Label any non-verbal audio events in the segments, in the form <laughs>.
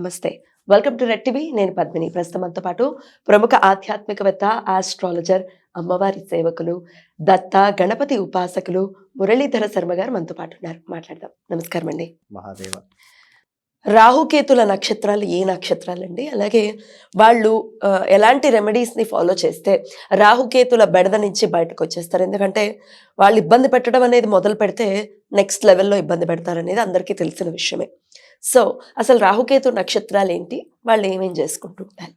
నమస్తే. Welcome to red TV నేను పద్మిని. ప్రస్తుతమంతో పాటు ప్రముఖ ఆధ్యాత్మికవేత్త ఆస్ట్రాలజర్ అమ్మవారి సేవకులు దత్త గణపతి ఉపాసకులు మురళీధర శర్మ గారు మనతో పాటు ఉన్నారు. మాట్లాడదాం. నమస్కారం అండి మహాదేవ. రాహుకేతుల నక్షత్రాలు ఏ నక్షత్రాలు అండి అలాగే వాళ్ళు ఎలాంటి రెమెడీస్ని ఫాలో చేస్తే రాహుకేతుల బెడద నుంచి బయటకు వచ్చేస్తారు. ఎందుకంటే వాళ్ళు ఇబ్బంది పెట్టడం అనేది మొదలు పెడితే నెక్స్ట్ లెవెల్లో ఇబ్బంది పెడతారనేది అందరికీ తెలిసిన విషయమే. సో అసలు రాహుకేతు నక్షత్రాలు ఏంటి వాళ్ళు ఏమేం చేసుకుంటూ ఉంటారు?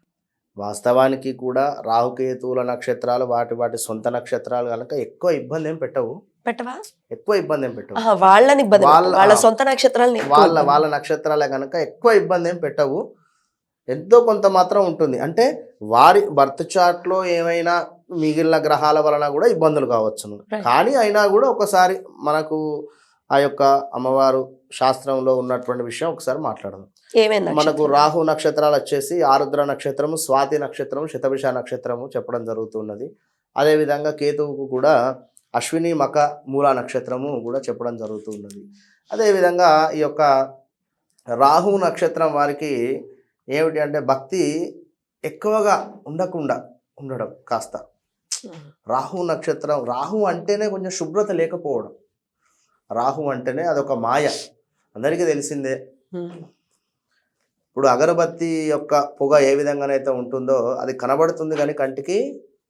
వాస్తవానికి కూడా రాహుకేతువుల నక్షత్రాలు వాటి వాటి సొంత నక్షత్రాలు కనుక ఎక్కువ ఇబ్బంది ఏం పెట్టవు. పెట్టవా? ఎక్కువ ఇబ్బంది ఏం పెట్టవు. వాళ్ళని ఇబ్బంది వాళ్ళ- సొంత నక్షత్రాలని వాళ్ళ. వాళ్ళ నక్షత్రాలే కనుక ఎక్కువ ఇబ్బంది ఏం పెట్టవు. ఎంతో కొంత మాత్రం ఉంటుంది. అంటే వారి బర్త్ చార్ట్లో ఏమైనా మిగిలిన గ్రహాల వలన కూడా ఇబ్బందులు కావచ్చును Right. కానీ అయినా కూడా ఒకసారి మనకు ఆ యొక్క అమ్మవారు శాస్త్రంలో ఉన్నటువంటి విషయం ఒకసారి మాట్లాడదాం. మనకు? రాహు నక్షత్రాలు వచ్చేసి ఆరుద్ర నక్షత్రము స్వాతి నక్షత్రము శతభిష నక్షత్రము చెప్పడం జరుగుతున్నది. అదేవిధంగా కేతువుకు కూడా అశ్విని మక మూల నక్షత్రము కూడా చెప్పడం జరుగుతున్నది. అదేవిధంగా ఈ యొక్క రాహు నక్షత్రం వారికి ఏమిటి అంటే భక్తి ఎక్కువగా ఉండకుండా ఉండడం కాస్త. రాహు నక్షత్రం రాహు అంటేనే కొంచెం శుభ్రత లేకపోవడం. రాహు అంటేనే అదొక మాయ. అందరికీ తెలిసిందే. ఇప్పుడు అగరబత్తి యొక్క పొగ ఏ విధంగానైతే ఉంటుందో అది కనబడుతుంది కానీ కంటికి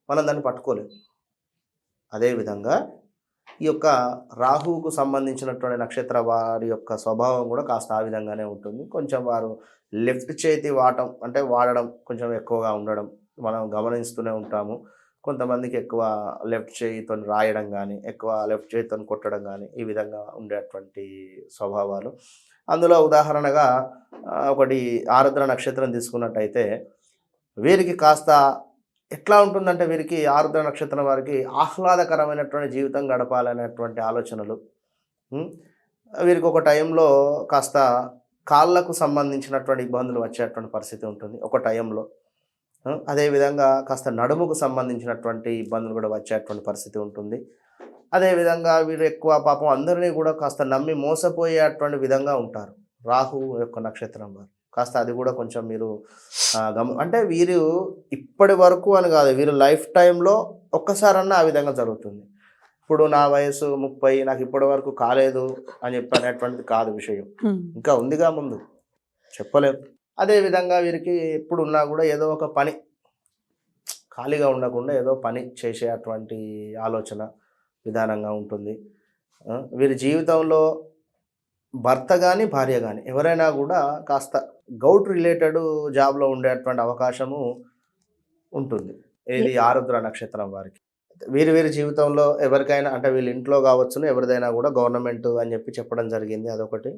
మనం దాన్ని పట్టుకోలేము అదేవిధంగా ఈ యొక్క రాహువుకు సంబంధించినటువంటి నక్షత్ర వారి యొక్క స్వభావం కూడా కాస్త ఆ విధంగానే ఉంటుంది. కొంచెం వారు లెఫ్ట్ చేతి వాడటం అంటే వాడడం కొంచెం ఎక్కువగా ఉండడం మనం గమనిస్తూనే ఉంటాము. కొంతమందికి ఎక్కువ లెఫ్ట్ చేయితో రాయడం కానీ ఎక్కువ లెఫ్ట్ చేయితో కొట్టడం కానీ ఈ విధంగా ఉండేటువంటి స్వభావాలు. అందులో ఉదాహరణగా ఒకటి ఆరుద్ర నక్షత్రం తీసుకున్నట్టయితే వీరికి కాస్త ఎట్లా ఉంటుందంటే వీరికి ఆరుద్ర నక్షత్రం వారికి ఆహ్లాదకరమైనటువంటి జీవితం గడపాలనేటువంటి ఆలోచనలు. వీరికి ఒక టైంలో కాస్త కాళ్ళకు సంబంధించినటువంటి ఇబ్బందులు వచ్చేటువంటి పరిస్థితి ఉంటుంది ఒక టైంలో. అదేవిధంగా కాస్త నడుముకు సంబంధించినటువంటి ఇబ్బందులు కూడా వచ్చేటువంటి పరిస్థితి ఉంటుంది. అదేవిధంగా వీరు ఎక్కువ పాపం అందరినీ కూడా కాస్త నమ్మి మోసపోయేటువంటి విధంగా ఉంటారు. రాహు యొక్క నక్షత్రం వారు. కాస్త అది కూడా కొంచెం మీరు గమ అంటే వీరు ఇప్పటి వరకు అని కాదు వీరు లైఫ్ టైంలో ఒక్కసారన్నా ఆ విధంగా జరుగుతుంది. ఇప్పుడు నా వయసు ముప్పై నాకు ఇప్పటి వరకు కాలేదు అని చెప్పి అనేటువంటిది కాదు విషయం. ఇంకా ఉందిగా ముందు. చెప్పలేము అదే విధంగా వీరికి ఎప్పుడు ఉన్నా కూడా ఏదో ఒక పని ఖాళీగా ఉండకుండా ఏదో పని చేసేటువంటి ఆలోచన విధానంగా ఉంటుంది. వీరి జీవితంలో భర్త కానీ భార్య కానీ ఎవరైనా కూడా కాస్త గౌట్ రిలేటెడ్ జాబ్లో ఉండేటువంటి అవకాశము ఉంటుంది. ఇది ఆరుద్ర నక్షత్రం వారికి. వీరి వీరి జీవితంలో ఎవరికైనా అంటే వీళ్ళ ఇంట్లో కావచ్చును ఎవరిదైనా కూడా గవర్నమెంట్ అని చెప్పి చెప్పడం జరిగింది అదొకటి.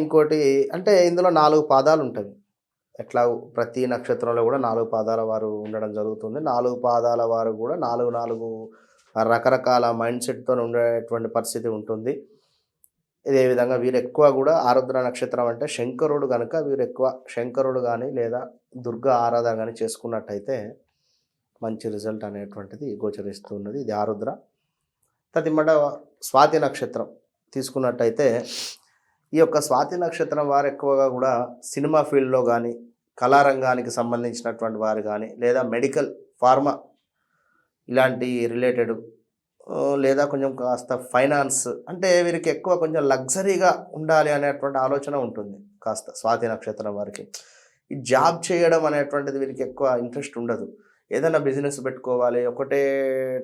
ఇంకోటి అంటే ఇందులో నాలుగు పాదాలు ఉంటాయి. ఎట్లా ప్రతి నక్షత్రంలో కూడా నాలుగు పాదాల వారు ఉండడం జరుగుతుంది. నాలుగు పాదాల వారు కూడా నాలుగు నాలుగు రకరకాల మైండ్ సెట్తో ఉండేటువంటి పరిస్థితి ఉంటుంది. విధంగా వీరు ఎక్కువ కూడా ఆరుద్ర నక్షత్రం అంటే శంకరుడు కనుక వీరు ఎక్కువ శంకరుడు కానీ లేదా దుర్గా ఆరాధన కానీ చేసుకున్నట్టయితే మంచి రిజల్ట్ అనేటువంటిది గోచరిస్తున్నది ఇది ఆరుద్ర. తదిమట స్వాతి నక్షత్రం తీసుకున్నట్టయితే ఈ యొక్క స్వాతి నక్షత్రం వారు ఎక్కువగా కూడా సినిమా ఫీల్డ్లో కానీ కళారంగానికి సంబంధించినటువంటి వారు కానీ లేదా మెడికల్ ఫార్మా ఇలాంటి రిలేటెడ్ లేదా కొంచెం కాస్త ఫైనాన్స్ అంటే వీరికి ఎక్కువ కొంచెం లగ్జరీగా ఉండాలి అనేటువంటి ఆలోచన ఉంటుంది కాస్త స్వాతి నక్షత్రం వారికి. ఈ జాబ్ చేయడం అనేటువంటిది వీరికి ఎక్కువ ఇంట్రెస్ట్ ఉండదు. ఏదైనా బిజినెస్ పెట్టుకోవాలి ఒకటే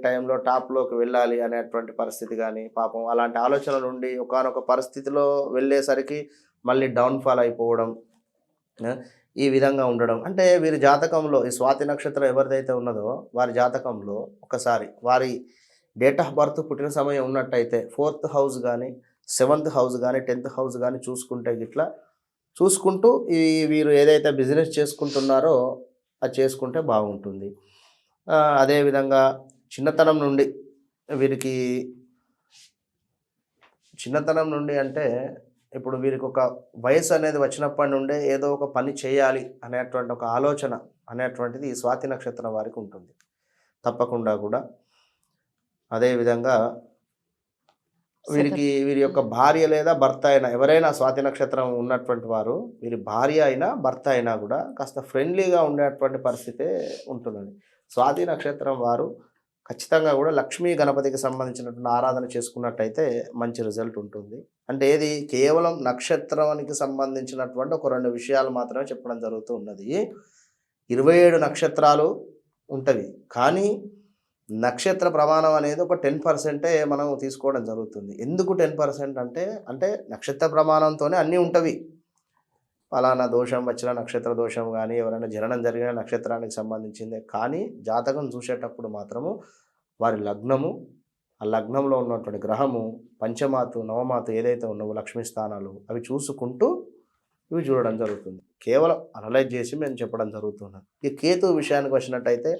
టైంలో టాప్లోకి వెళ్ళాలి అనేటువంటి పరిస్థితి కానీ పాపం అలాంటి ఆలోచనలు ఉండి ఒకనొక పరిస్థితిలో వెళ్ళేసరికి మళ్ళీ డౌన్ఫాల్ అయిపోవడం ఈ విధంగా ఉండడం. అంటే వీరి జాతకంలో ఈ స్వాతి నక్షత్రం ఎవరిదైతే ఉన్నదో వారి జాతకంలో ఒకసారి వారి డేట్ ఆఫ్ బర్త్ పుట్టిన సమయం ఉన్నట్టయితే ఫోర్త్ హౌస్ కానీ సెవెంత్ హౌస్ కానీ టెన్త్ హౌస్ కానీ చూసుకుంటే గిట్లా చూసుకుంటూ ఈ వీరు ఏదైతే బిజినెస్ చేసుకుంటున్నారో అది చేసుకుంటే బాగుంటుంది. అదేవిధంగా చిన్నతనం నుండి వీరికి చిన్నతనం నుండి అంటే ఇప్పుడు వీరికి ఒక వయసు అనేది వచ్చినప్పటి నుండే ఏదో ఒక పని చేయాలి అనేటువంటి ఒక ఆలోచన అనేటువంటిది ఈ స్వాతి నక్షత్రం వారికి ఉంటుంది. తప్పకుండా కూడా అదేవిధంగా వీరికి వీరి యొక్క భార్య లేదా భర్త అయినా ఎవరైనా స్వాతి నక్షత్రం ఉన్నటువంటి వారు వీరి భార్య అయినా భర్త అయినా కూడా కాస్త ఫ్రెండ్లీగా ఉండేటువంటి పరిస్థితే ఉంటుందండి. స్వాతి నక్షత్రం వారు ఖచ్చితంగా కూడా లక్ష్మీ గణపతికి సంబంధించినటువంటి ఆరాధన చేసుకున్నట్టయితే మంచి రిజల్ట్ ఉంటుంది. అంటే ఏది? కేవలం నక్షత్రానికి సంబంధించినటువంటి ఒక రెండు విషయాలు మాత్రమే చెప్పడం జరుగుతూ ఉన్నది. ఇరవై ఏడు నక్షత్రాలు ఉంటవి. కానీ నక్షత్ర ప్రమాణం అనేది ఒక టెన్ పర్సెంటే మనం తీసుకోవడం జరుగుతుంది. ఎందుకు టెన్ పర్సెంట్ అంటే అంటే నక్షత్ర ప్రమాణంతోనే అన్నీ ఉంటవి. ఫలానా దోషం వచ్చిన నక్షత్ర దోషం కానీ ఎవరైనా జననం జరిగిన నక్షత్రానికి సంబంధించిందే. కానీ జాతకం చూసేటప్పుడు మాత్రము వారి లగ్నము ఆ లగ్నంలో ఉన్నటువంటి గ్రహము పంచమాతు నవమాతు ఏదైతే ఉన్నావో లక్ష్మీ స్థానాలు అవి చూసుకుంటూ ఇవి చూడడం జరుగుతుంది. కేవలం అనలైజ్ చేసి మేము చెప్పడం జరుగుతున్నది ఈ కేతు విషయానికి వచ్చినట్టయితే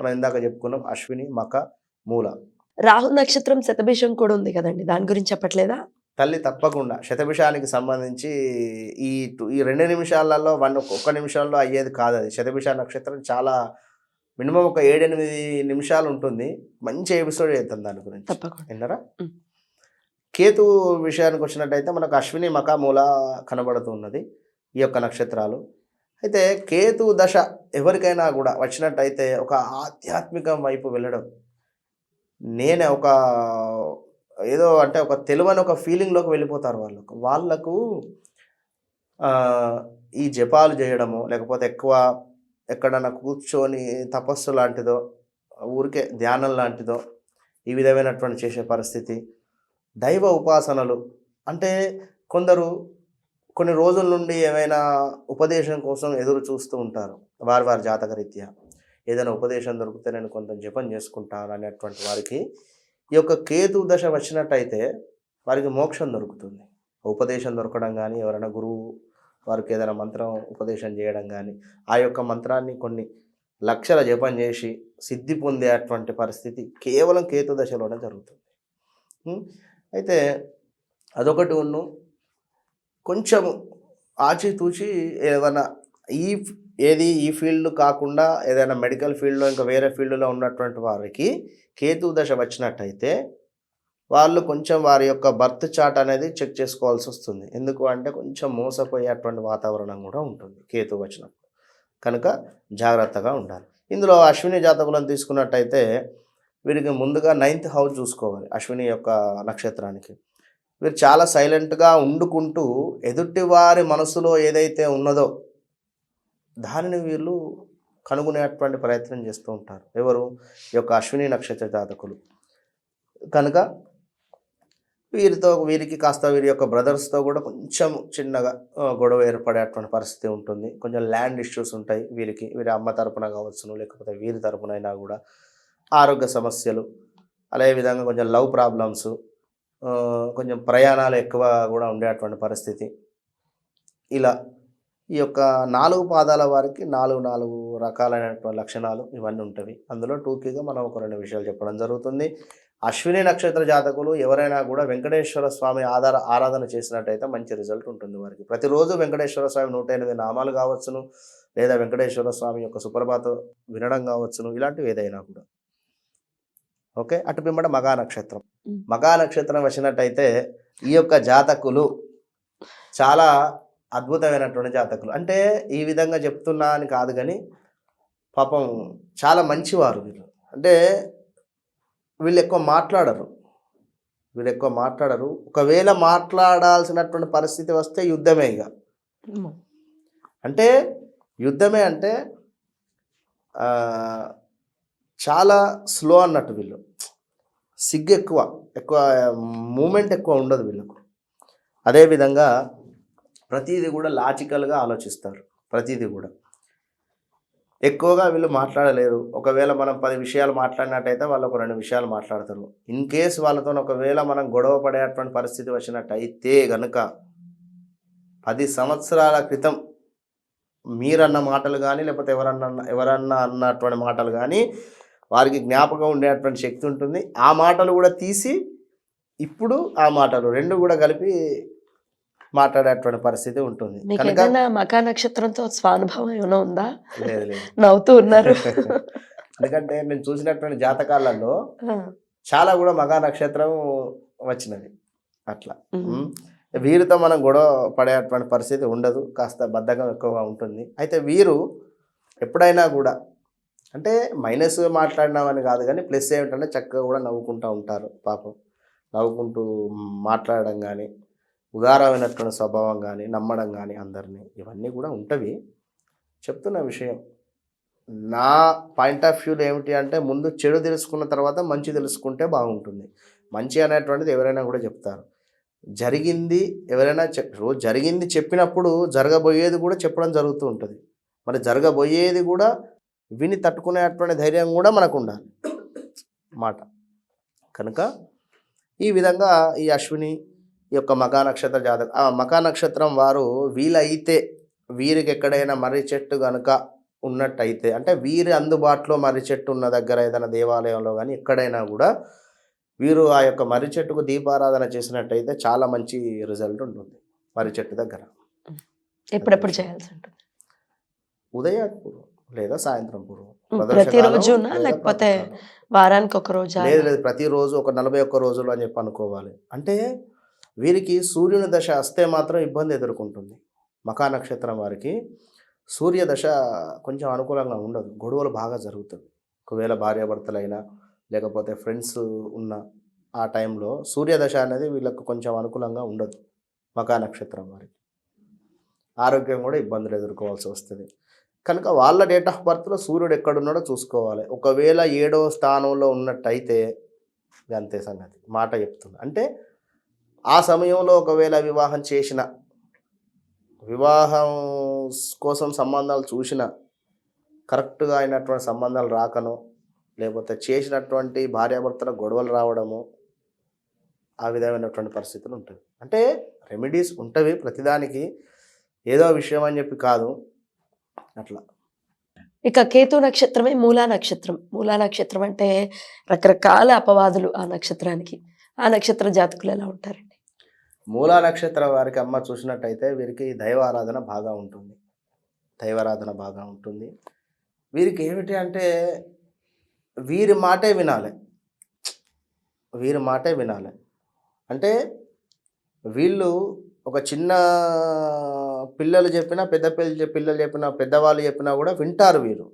మనం ఇందాక చెప్పుకున్నాం అశ్విని మక మూల. రాహు నక్షత్రం శతభిషం కూడా ఉంది కదండి దాని గురించి చెప్పట్లేదా? తల్లి తప్పకుండా. శతభిషానికి సంబంధించి ఈ ఈ రెండు నిమిషాలలో వన్ ఒక్క నిమిషంలో అయ్యేది కాదు అది. శతభిష నక్షత్రం చాలా మినిమం ఒక ఏడెనిమిది నిమిషాలు ఉంటుంది. మంచి ఎపిసోడ్ చేద్దాం దాని గురించి. తప్పకుండా. విన్నారా. కేతు విషయానికి వచ్చినట్టయితే మనకు అశ్విని మక మూల కనబడుతున్నది ఈ యొక్క నక్షత్రాలు. అయితే కేతు దశ ఎవరికైనా కూడా వచ్చినట్టయితే ఒక ఆధ్యాత్మికం వైపు వెళ్ళడం. నేనే ఒక ఏదో అంటే ఒక తెలివని ఒక ఫీలింగ్లోకి వెళ్ళిపోతారు వాళ్ళకు వాళ్ళకు ఈ జపాలు చేయడము లేకపోతే ఎక్కువ ఎక్కడన్నా కూర్చొని తపస్సు లాంటిదో ఊరికే ధ్యానం లాంటిదో ఈ విధమైనటువంటి చేసే పరిస్థితి. దైవ ఉపాసనలు అంటే కొందరు కొన్ని రోజుల నుండి ఏమైనా ఉపదేశం కోసం ఎదురు చూస్తూ ఉంటారు. వారి వారి జాతకరీత్యా ఏదైనా ఉపదేశం దొరికితే నేను కొంత జపం చేసుకుంటాను అనేటువంటి వారికి ఈ యొక్క కేతు దశ వచ్చినట్టయితే వారికి మోక్షం దొరుకుతుంది. ఉపదేశం దొరకడం కానీ ఎవరైనా గురువు వారికి ఏదైనా మంత్రం ఉపదేశం చేయడం కానీ ఆ యొక్క మంత్రాన్ని కొన్ని లక్షల జపం చేసి సిద్ధి పొందేటువంటి పరిస్థితి కేవలం కేతు దశలోనే జరుగుతుంది. అయితే అదొకటి ఉన్ను. కొంచెం ఆచితూచి ఏదైనా ఈ ఏది ఈ ఫీల్డ్ కాకుండా ఏదైనా మెడికల్ ఫీల్డ్లో ఇంకా వేరే ఫీల్డ్లో ఉన్నటువంటి వారికి కేతు దశ వచ్చినట్టయితే వాళ్ళు కొంచెం వారి యొక్క బర్త్ చార్ట్ అనేది చెక్ చేసుకోవాల్సి వస్తుంది. ఎందుకు అంటే కొంచెం మోసపోయేటువంటి వాతావరణం కూడా ఉంటుంది కేతు వచ్చినప్పుడు. కనుక జాగ్రత్తగా ఉండాలి. ఇందులో అశ్విని జాతకులను తీసుకున్నట్టయితే వీరికి ముందుగా నైన్త్ హౌస్ చూసుకోవాలి అశ్విని యొక్క నక్షత్రానికి. వీరు చాలా సైలెంట్గా ఉండుకుంటూ ఎదుటి వారి మనసులో ఏదైతే ఉన్నదో దానిని వీళ్ళు కనుగొనేటువంటి ప్రయత్నం చేస్తూ ఉంటారు. ఎవరు? ఈ యొక్క అశ్విని నక్షత్ర జాతకులు. కనుక వీరితో వీరికి కాస్త వీరి యొక్క బ్రదర్స్తో కూడా కొంచెం చిన్నగా గొడవ ఏర్పడేటువంటి పరిస్థితి ఉంటుంది. కొంచెం ల్యాండ్ ఇష్యూస్ ఉంటాయి వీరికి. వీరి అమ్మ తరపున కావచ్చును లేకపోతే వీరి తరపునైనా కూడా ఆరోగ్య సమస్యలు అదే విధంగా కొంచెం లవ్ ప్రాబ్లమ్స్ కొంచెం ప్రయాణాలు ఎక్కువ కూడా ఉండేటువంటి పరిస్థితి. ఇలా ఈ యొక్క నాలుగు పాదాల వారికి నాలుగు నాలుగు రకాలైనటువంటి లక్షణాలు ఇవన్నీ ఉంటాయి అందులో టూకీగా మనం ఒక రెండు విషయాలు చెప్పడం జరుగుతుంది. అశ్విని నక్షత్ర జాతకులు ఎవరైనా కూడా వెంకటేశ్వర స్వామి ఆధార ఆరాధన చేసినట్టయితే మంచి రిజల్ట్ ఉంటుంది వారికి. ప్రతిరోజు వెంకటేశ్వర స్వామి నూట ఎనిమిది నామాలు కావచ్చును లేదా వెంకటేశ్వర స్వామి యొక్క సుప్రభాత వినడం కావచ్చును ఇలాంటివి ఏదైనా కూడా. ఓకే? అటు పిమ్మట మగా నక్షత్రం. మగా నక్షత్రం వచ్చినట్టయితే ఈ యొక్క జాతకులు చాలా అద్భుతమైనటువంటి జాతకులు. అంటే ఈ విధంగా చెప్తున్నా అని కాదు కానీ పాపం చాలా మంచివారు వీళ్ళు. అంటే వీళ్ళు ఎక్కువ మాట్లాడరు. వీళ్ళు ఎక్కువ మాట్లాడరు. ఒకవేళ మాట్లాడాల్సినటువంటి పరిస్థితి వస్తే యుద్ధమే ఇక. అంటే యుద్ధమే అంటే చాలా స్లో అన్నట్టు వీళ్ళు. సిగ్గు ఎక్కువ ఎక్కువ మూమెంట్ ఎక్కువ ఉండదు వీళ్ళకు. అదేవిధంగా ప్రతిదీ కూడా లాజికల్గా ఆలోచిస్తారు ప్రతిదీ కూడా. ఎక్కువగా వీళ్ళు మాట్లాడలేరు. ఒకవేళ మనం పది విషయాలు మాట్లాడినట్టయితే వాళ్ళు ఒక రెండు విషయాలు మాట్లాడతారు. ఇన్ కేస్ వాళ్ళతో ఒకవేళ మనం గొడవ పడేటువంటి పరిస్థితి వచ్చినట్టయితే గనుక పది సంవత్సరాల క్రితం మీరన్న మాటలు కానీ లేకపోతే ఎవరన్నా ఎవరన్నా అన్నటువంటి మాటలు కానీ వారికి జ్ఞాపకం ఉండేటువంటి శక్తి ఉంటుంది. ఆ మాటలు కూడా తీసి ఇప్పుడు ఆ మాటలు రెండు కూడా కలిపి మాట్లాడేటువంటి పరిస్థితి ఉంటుంది. మీకు ఏదైనా మకా నక్షత్రంతో స్వానుభవం ఏమైనా ఉందా? <laughs> నవ్వుతూ ఉన్నారు. <laughs> ఎందుకంటే నేను చూసినటువంటి జాతకాలలో చాలా కూడా మగా నక్షత్రం వచ్చినది. అట్లా. వీరితో మనం గొడవ పడేటువంటి పరిస్థితి ఉండదు. కాస్త బద్ధకం ఎక్కువగా ఉంటుంది. అయితే వీరు ఎప్పుడైనా కూడా అంటే మైనస్ మాట్లాడినామని కాదు కానీ ప్లస్ ఏమిటంటే చక్కగా కూడా నవ్వుకుంటూ ఉంటారు పాపం. నవ్వుకుంటూ మాట్లాడడం కానీ ఉదారమైనటువంటి స్వభావం కానీ నమ్మడం కానీ అందరినీ ఇవన్నీ కూడా ఉంటవి. చెప్తున్న విషయం. నా పాయింట్ ఆఫ్ వ్యూలో ఏమిటి అంటే ముందు చెడు తెలుసుకున్న తర్వాత మంచి తెలుసుకుంటే బాగుంటుంది. మంచి అనేటువంటిది ఎవరైనా కూడా చెప్తారు. జరిగింది ఎవరైనా చెప్ రోజు జరిగింది చెప్పినప్పుడు జరగబోయేది కూడా చెప్పడం జరుగుతూ ఉంటుంది. మరి జరగబోయేది కూడా విని తట్టుకునేటువంటి ధైర్యం కూడా మనకు ఉండాలి మాట. కనుక ఈ విధంగా ఈ అశ్విని ఈ యొక్క మకా నక్షత్ర జాతక ఆ మకా నక్షత్రం వారు వీలైతే వీరికి ఎక్కడైనా మర్రి చెట్టు కనుక ఉన్నట్టయితే అంటే వీరి అందుబాటులో మర్రి చెట్టు ఉన్న దగ్గర ఏదైనా దేవాలయంలో కానీ ఎక్కడైనా కూడా వీరు ఆ యొక్క మర్రి చెట్టుకు దీపారాధన చేసినట్టయితే చాలా మంచి రిజల్ట్ ఉంటుంది. మర్రి చెట్టు దగ్గర. ఎప్పుడెప్పుడు చేయాల్సి ఉంటుంది? ఉదయం లేదా సాయంత్రం పూర్వం. ప్రతిరోజునా లేకపోతే. వారానికి ఒక రోజు? లేదు లేదు. ప్రతిరోజు ఒక నలభై ఒక్క రోజులు అని చెప్పి అనుకోవాలి. అంటే వీరికి సూర్యుని దశ వస్తే మాత్రం ఇబ్బంది ఎదుర్కొంటుంది. మకా నక్షత్రం వారికి సూర్య దశ కొంచెం అనుకూలంగా ఉండదు. గొడవలు బాగా జరుగుతుంది ఒకవేళ భార్యాభర్తలైనా లేకపోతే ఫ్రెండ్స్ ఉన్న ఆ టైంలో సూర్యదశ అనేది వీళ్ళకు కొంచెం అనుకూలంగా ఉండదు. మకా నక్షత్రం వారికి. ఆరోగ్యం కూడా ఇబ్బందులు ఎదుర్కోవాల్సి వస్తుంది. కనుక వాళ్ళ డేట్ ఆఫ్ బర్త్లో సూర్యుడు ఎక్కడున్నాడో చూసుకోవాలి. ఒకవేళ ఏడవ స్థానంలో ఉన్నట్టయితే అంతే సంగతి. మాట చెప్తుంది. అంటే ఆ సమయంలో ఒకవేళ వివాహం చేసిన వివాహం కోసం సంబంధాలు చూసిన కరెక్ట్గా అయినటువంటి సంబంధాలు రాకనో లేకపోతే చేసినటువంటి భార్యాభర్తల గొడవలు రావడము ఆ విధమైనటువంటి పరిస్థితులు ఉంటుంది అంటే రెమెడీస్ ఉంటవి ప్రతిదానికి. ఏదో విషయం అని చెప్పి కాదు. అట్లా. ఇక కేతు నక్షత్రమే మూలా నక్షత్రం. మూలా నక్షత్రం అంటే రకరకాల అపవాదులు ఆ నక్షత్రానికి. ఆ నక్షత్ర జాతకులు ఎలా ఉంటారండి? మూలా నక్షత్రం వారికి అమ్మ చూసినట్టయితే వీరికి దైవారాధన బాగా ఉంటుంది. దైవారాధన బాగా ఉంటుంది. వీరికి ఏమిటి అంటే వీరి మాటే వినాలి. వీరి మాటే వినాలి. అంటే వీళ్ళు ఒక చిన్న పిల్లలు చెప్పినా పెద్ద పిల్లలు పిల్లలు చెప్పినా పెద్దవాళ్ళు చెప్పినా కూడా వింటారు వీరు.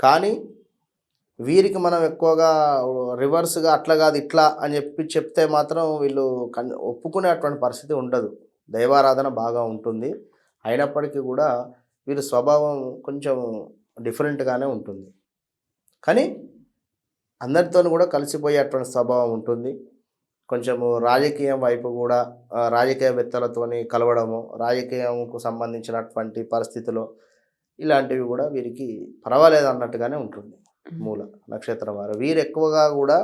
కానీ వీరికి మనం ఎక్కువగా రివర్స్గా అట్లా కాదు ఇట్లా అని చెప్పి చెప్తే మాత్రం వీళ్ళు కన్ ఒప్పుకునేటువంటి పరిస్థితి ఉండదు. దైవారాధన బాగా ఉంటుంది. అయినప్పటికీ కూడా వీరి స్వభావం కొంచెం డిఫరెంట్గానే ఉంటుంది. కానీ అందరితో కూడా కలిసిపోయేటువంటి స్వభావం ఉంటుంది. కొంచెము రాజకీయం వైపు కూడా రాజకీయవేత్తలతోని కలవడము రాజకీయంకు సంబంధించినటువంటి పరిస్థితులు ఇలాంటివి కూడా వీరికి పర్వాలేదు అన్నట్టుగానే ఉంటుంది మూల నక్షత్రం వారు. వీరు ఎక్కువగా కూడా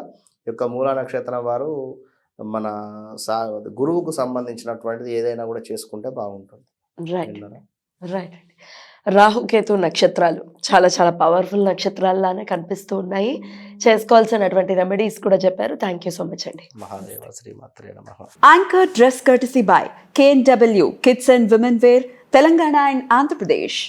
ఈ యొక్క మూల నక్షత్రం వారు మన సా గురువుకు సంబంధించినటువంటిది ఏదైనా కూడా చేసుకుంటే బాగుంటుంది. రైట్? రైట్ అండి రాహుకేతు నక్షత్రాలు. చాలా చాలా పవర్ఫుల్ నక్షత్రాల్లానే కనిపిస్తూ ఉన్నాయి. చేసుకోవాల్సినటువంటి రెమెడీస్ కూడా చెప్పారు. థ్యాంక్ యూ సో మచ్ అండి. మహాదేవ శ్రీమాత్రే నమః. Anchor Dress Courtesy by KNW Kids and Women Wear,